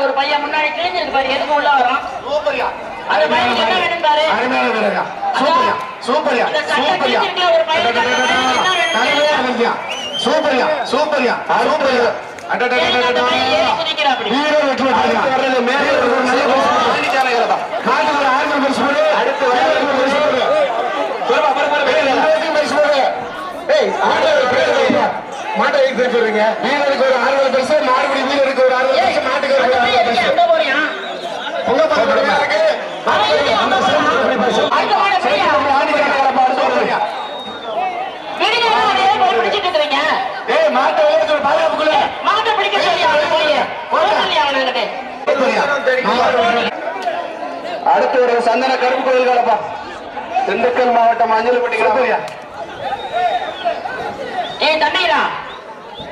ஒரு பையன் முன்னாடி கிழிஞ்சிருக்கு பாரு. எதுக்கு உள்ள வரும் சூப்பர்யா அந்த பையனுக்கு என்ன வேணும் பாரு? அருமையான வீரர்யா சூப்பர்யா சூப்பர்யா சூப்பர்யா ஒரு சூப்பர்யா சூப்பர்யா சூப்பர்யா வீரர் வெற்றி. வர்றது மேலே ஒரு நல்ல ஒரு ஆயிரம் பரிசு போடு. ஒரு பரிசு போடு. மாட்டை சொல்றீங்க. அடுத்து ஒரு சந்தன கருப்பு கோயில் கலப்பா திண்டுக்கல் மாவட்டம் மஞ்சள்பட்டி கிளம்புறியா ஏய் தண்ணீரா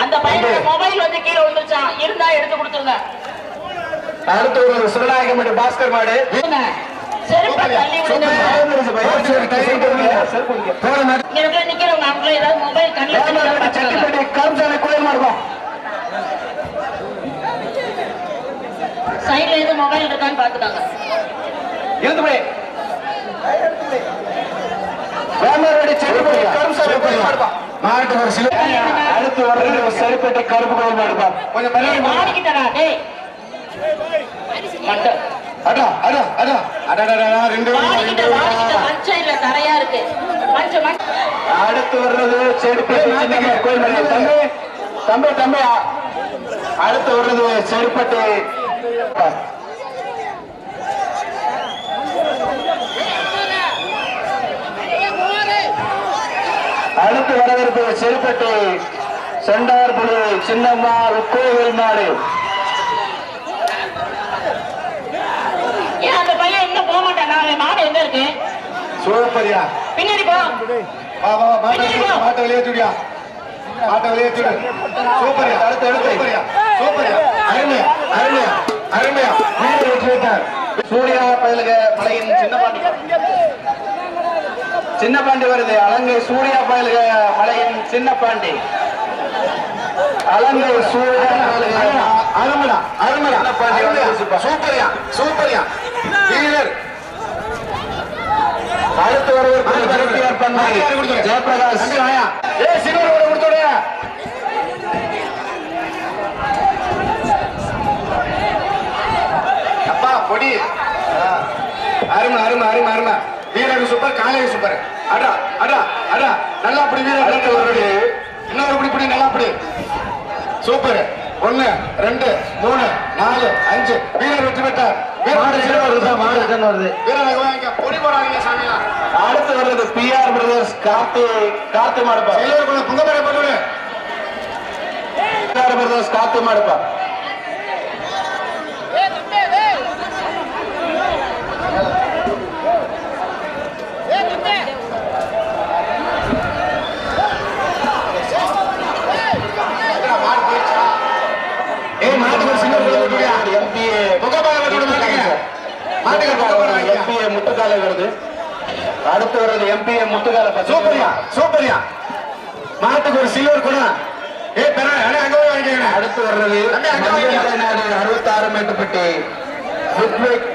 அந்த பையனோட மொபைல் வந்து கீழே விழுந்துருச்சான் இருந்தா எடுத்து கொடுத்துருங்க. அடுத்து ஒரு சிவநாயகமட்டி பாஸ்கர் மாடு. சைடுல எதுவும் மொபைல் இருக்கான்னு பாத்துக்காங்க இருந்து மாடுப்பா மாட்டு ஒரு சில அடுத்து வர்றது சரிப்பட்டி கருப்பு கோயில் மாடுப்பா கொஞ்சம் அடா அடா அடா ரெண்டு தரையா இருக்கு. அடுத்து வர்றது செடிப்பட்டி கோயில் தம்பி தம்பி தம்பி அடுத்து வர்றது செடிப்பட்டி அடுத்து வரவிருப்பது செருப்பட்டி. செண்டார்புலி சின்னம்மா கோவில் மாடு ஏன் அந்த பையன் இன்னும் போக மாட்டான் நான் மாடு எங்க இருக்கு? சூப்பரியா பின்னாடி போ. வா வா வா மாட்டை வெளியே- மாட்டை வெளியேற்றுடியா மாட்டை வெளியேற்றுடு சூப்பரியா அடுத்து அடுத்து. சூப்பரியா சூப்பரியா அருமையா அருமையா அருமையா. வீடு வெற்றி விட்டார் சூர்யா பயலுக மலையின் சின்ன பாண்டி. சின்ன பாண்டி வருது. அலங்கை சூர்யா பயலுக மலையின் சின்ன பாண்டி. அலங்கை சூர்யா அருமடா அருமடா சூப்பரியா சூப்பரியா. வீரர். அடுத்து வருவர் ஜெயபிரகாஷ் ஏ சிவரோட கொடுத்துடு அப்பா பொடி. அருமை அருமை அருமை அருமை. வீரர் சூப்பர் காலையும் சூப்பர். அடா அடா அடா நல்லா அப்படி வீரர். அடுத்து வருவது. இன்னொரு பிடி பிடி நல்லா அப்படி சூப்பர். ஒன்னு ரெண்டு மூணு நாலு அஞ்சு. வீரர் வெற்றி பெற்றார். அடுத்து வர்றது பிஆர் பிரதர்ஸ் காத்து காத்து மாடுப்பா. பிரதர்ஸ் காத்து மாடுப்பா ஏய் மாட்டுக்கு சிங்கர் கொடுத்துட்டியா எம்பிஏ புகபால வெட்டி மாட்டீங்க மாட்டுக்கு புகபால எம்பிஏ முட்டுக்கால வருது. அடுத்து வர்றது எம்பிஏ முட்டுக்கால சூப்பரியா சூப்பரியா. மாட்டுக்கு ஒரு சில்வர் கூட. ஏ பெற அங்க போய் அடுத்து வர்றது அறுபத்தாறு மீட்டர் பெட்டி. வித்விக்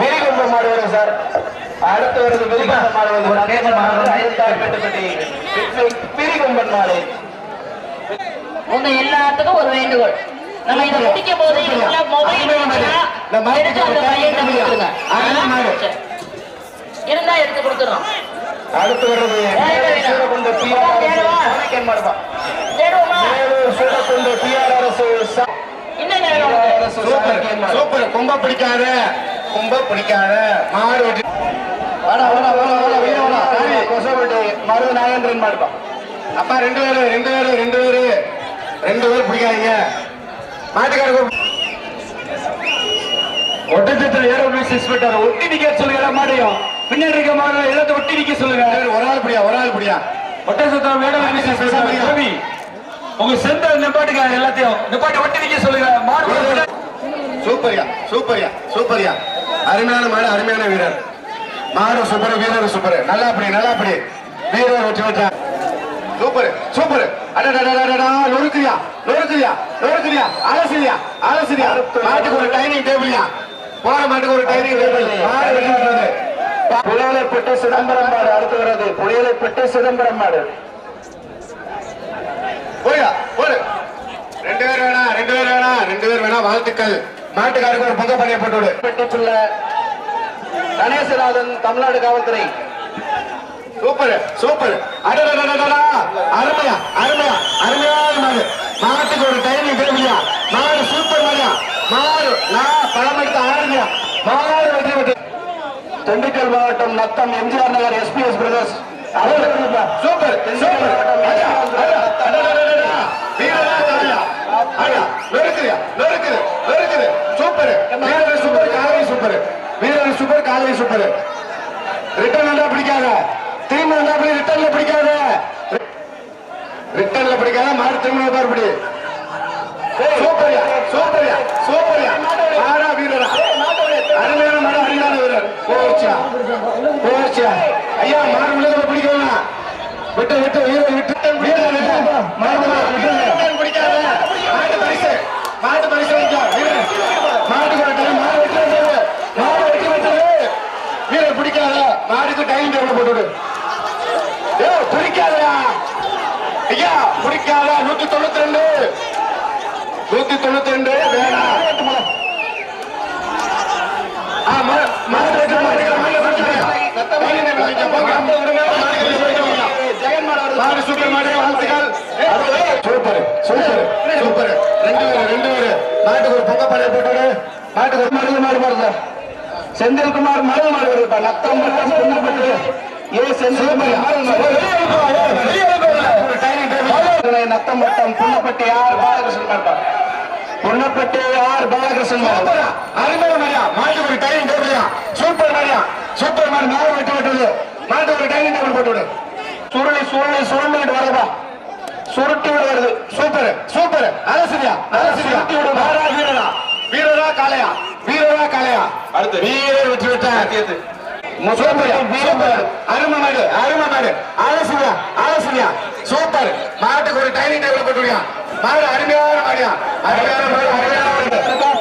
விரிகும்ப மாடு வரும் சார். அடுத்து வருது விரிகும்ப மாடு வந்து ஐம்பத்தாறு மீட்டர் பெட்டி. வித்விக் பிரிகும்பன் மாடு உங்க எல்லாத்துக்கும் ஒரு வேண்டுகோள். நம்ம இதை முடிக்கும் போது இதுக்குள்ள மொபைல் எடுத்து அந்த பையன் கொடுத்துருங்க. இருந்தா எடுத்து கொடுத்துறோம். அடுத்து சூரகுண்டு. சூப்பர். கும்ப பிடிக்காத. கும்ப பிடிக்காத. மாடு வெட்டி வாடா வாடா வாடா வாடா வீர வாடா. சாமி கொசப்பட்டி மருது நாகேந்திரன் மாடுப்பா அப்பா ரெண்டு பேரு ரெண்டு பேரு ரெண்டு பேரு. ரெண்டு பேர் பிடிக்காதீங்க. மாட்டுக்காரங்க ஒட்டச்சத்திர ஏரோபிளஸ் இன்ஸ்பெக்டர் ஒட்டி நிக்க சொல்லுங்க மாடையும் பின்னாடி இருக்க மாடு எல்லாத்தையும் ஒட்டி நிக்க சொல்லுங்க. ஒரு ஆள் பிடியா ஒரு ஆள் பிடியா? ஒட்டச்சத்திரம் ஏரோபிளஸ் இன்ஸ்பெக்டர் ரவி உங்க செந்த நிப்பாட்டுங்க எல்லாத்தையும் நிப்பாட்டி ஒட்டி நிக்க சொல்லுங்க. மாடு சூப்பர்யா சூப்பர்யா சூப்பர்யா. அருமையான மாடு அருமையான வீரர். மாடு சூப்பர் வீரர் சூப்பர். நல்லா அப்படி நல்லா அப்படி வீரர் வெற்றி பெற்றார். Super super. அடடடடடடா நொறுக்குறியா நொறுக்குறியா நொறுக்குறியா அலசிரியா அலசிரியா மாட்டுக்கு ஒரு டைனிங் டேபிள்யா. போற மாட்டுக்கு ஒரு டைனிங் டேபிள். மாடு புயலைப்பட்டு சிதம்பரம் மாடு அடுத்து வருது புயலைப்பட்டு சிதம்பரம் மாடு. போயா போடு. ரெண்டு பேர் வேணா ரெண்டு பேர் வேணா ரெண்டு பேர் வேணா வாழ்த்துக்கள். நாட்டுக்காருக்கு ஒரு பங்கு பணியை போட்டு கணேசநாதன் தமிழ்நாடு காவல்துறை. Super super. அடடடடடா அருமையா அருமையா அருமையான மாடு. மாட்டுக்கு ஒரு டைமிங் டேபிள்யா மாடு சூப்பர் மாடியா மாடு நான் பழம் எடுத்து மாடு வெற்றி பெற்று. திண்டுக்கல் மாவட்டம் Natham MGR Nagar SBS brothers super super. அடடா, அடடா, அடடடடடா. வீரரா தலையா அடா நொறுக்குறியா நொறுக்குது நொறுக்குது. சூப்பர். வீரர் சூப்பர் காலை சூப்பர். வீரர் சூப்பர் காலை சூப்பர். மறுபடி சூப்பரியா சூப்பரியா சூப்பரியா. ஆனா வீரரா. அருமையான மனப்படியான வீரர். போர்ச்சியா போர்ச்சியா ஐயா மாறு விழுதல பிடிக்கணும் விட்டு விட்டு வீர விட்டு. மாடு பரிசு மாடு பரிசு மாடு மாடு மாடு பிடிக்காத. மாடுக்கு டைம் டேபிள் போட்டு பிடிக்காதா குறிக்காத நூத்தி தொண்ணூத்தி ரெண்டு நூத்தி தொண்ணூத்தி ரெண்டு சூப்பர் மாடு வாழ்த்துக்கள் சூப்பர் சூப்பர் சூப்பர் ரெண்டு பேரு ரெண்டு பேரு நாட்டுக்கு ஒரு பொங்க பாடைய போட்டு நாட்டுக்கு ஒரு மருது மாடு மாறுதா செந்தில்குமார் மருது மாடு வருதுப்பா நத்தம் பட்டம் பொண்ணு பட்டு ஏ செந்தில்குமார் யாரும் நத்தம் மட்டம் புண்ணப்பட்டி ஆர் பாலகிருஷ்ணன் மாடுப்பா புண்ணப்பட்டி ஆர் பாலகிருஷ்ணன் மாடு சூப்பரா. அருமையான மாடியா மாட்டுக்கு ஒரு டைனிங் டேபிள்யா சூப்பர் மாடியா சூப்பர் மாடு மாடு வெட்டி விட்டது மாட்டுக்கு ஒரு டைனிங் டேபிள் போட்டு விடு சுருளி சுருளி சுருண்டுகிட்டு வருதுப்பா சுருட்டி விட வருது. சூப்பர். சூப்பர். சுருட்டி விடு. மாறா வீரரா? வீரரா காளையா? வீரரா காளையா? அடுத்து வீரர் வெற்றி விட்டார் சூப்பர். சூப்பர். அருமை மாடு. அருமை மாடு. அலசிரியா அலசிரியா சூப்பர். டைனிங் டேபிள் போட்டுருக்கான் மாடு அருமையான மாடியா அருமையான மாடு அருமையான மாடு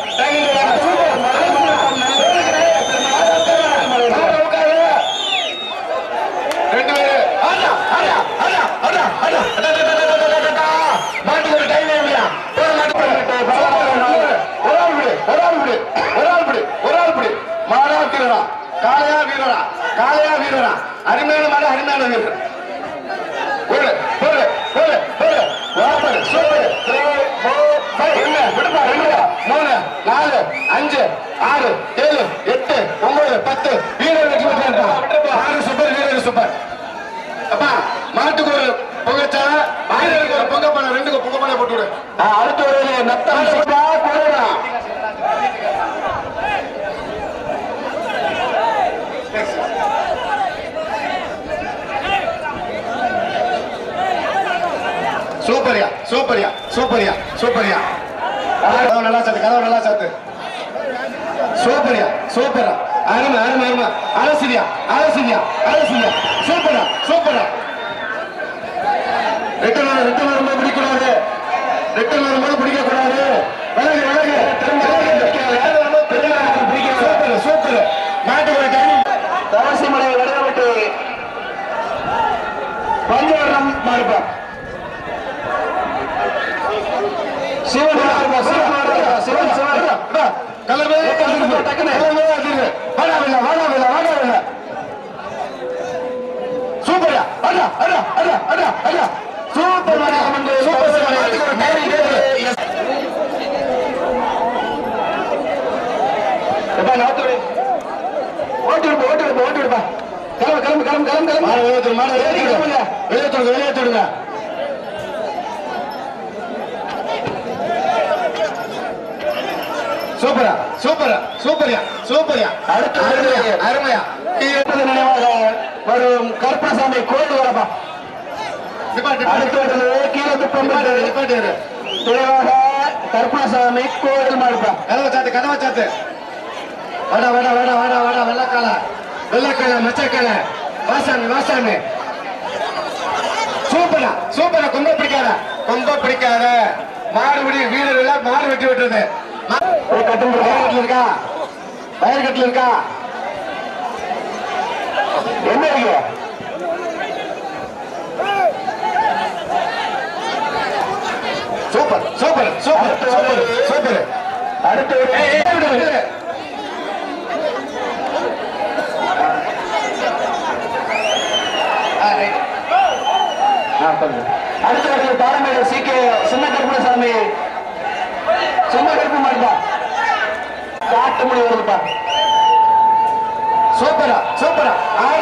மூணு நாலு அஞ்சு ஆறு ஏழு எட்டு ஒன்பது பத்து. வீரர் வெற்றி பெற்றார் ஆறு சூப்பர் வீரர் சூப்பர் அப்பா மாட்டுக்கு ஒரு பொங்கச்சா வீரருக்கு ஒரு பொங்க பண்ண ரெண்டுக்கு பொங்க பண்ண போட்டு விடு. அடுத்து வருது நத்தம் சிவா கோரா சூப்பர்யா சூப்பர்யா சூப்பர்யா சூப்பர்யா. கதவு நல்லா சாத்து கதவு நல்லா சாத்து. சூப்பர்யா சூப்பரா. அருமை அருமை அருமை. அலசிரியா அலசிரியா அலசிரியா. சூப்பரா சூப்பரா. ரிட்டர்ன் வரும் ரிட்டர்ன் வரும்போது பிடிக்கூடாது ரிட்டர்ன் வரும்போது பிடிக்க கூடாது சூப்பர் சூப்பர் ஓட்டு விடுப்பா ஓட்டு விடுப்பா ஓட்டு விடுப்பா. கிளம்பு கிளம்பு கிளம்பு கிளம்பு கிளம்பு. விளையாட்டு மாடு விளையாட்டு விளையாட்டு விடுங்க சூப்பரா சூப்பரா சூப்பரியா சூப்பரியா. அருமையா அருமையா. நினைவாக. வரும் கருப்பசாமி கோயில் வரப்பா. அடுத்தது கீழத்துப்பம் தெளிவாக கருப்பசாமி கோயில் மாடுப்பா. கதவை சாத்து கதவை சாத்து. வேடா வேடா வேடா வேடா வேடா வெள்ளக்கால. வெள்ளக்கால மச்சக்கால. வாசாமி வாசாமி. சூப்பரா சூப்பரா கொம்ப பிடிக்காத. கொம்ப பிடிக்காத. மாறுபடி வீரர்கள் மாறு வெட்டி விட்டுருது. விட்டுறது கட்டில் இருக்கா? வயர் இருக்கா? என்ன இருக்கீங்க super super super super super. அடுத்த ஒரு அடுத்த ஒரு பாரம்பரிய சி கே சின்ன கருப்பணசாமி சின்ன கருப்பு மாட்டா காட்டு மணி வருதுப்பா சூப்பரா? para...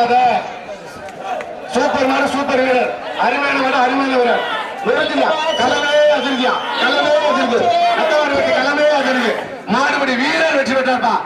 முடியாத சூப்பர் மேல சூப்பர் வீரர் அருமையான மேல அருமையான வீரர். விவரிச்சியா கலமையே அதிர்கியா கலமையே அதிர்கு அத்தவாறு வெட்டி கலமையே அதிர்கு மாறுபடி வீரர் வெற்றி பெற்றார்தான்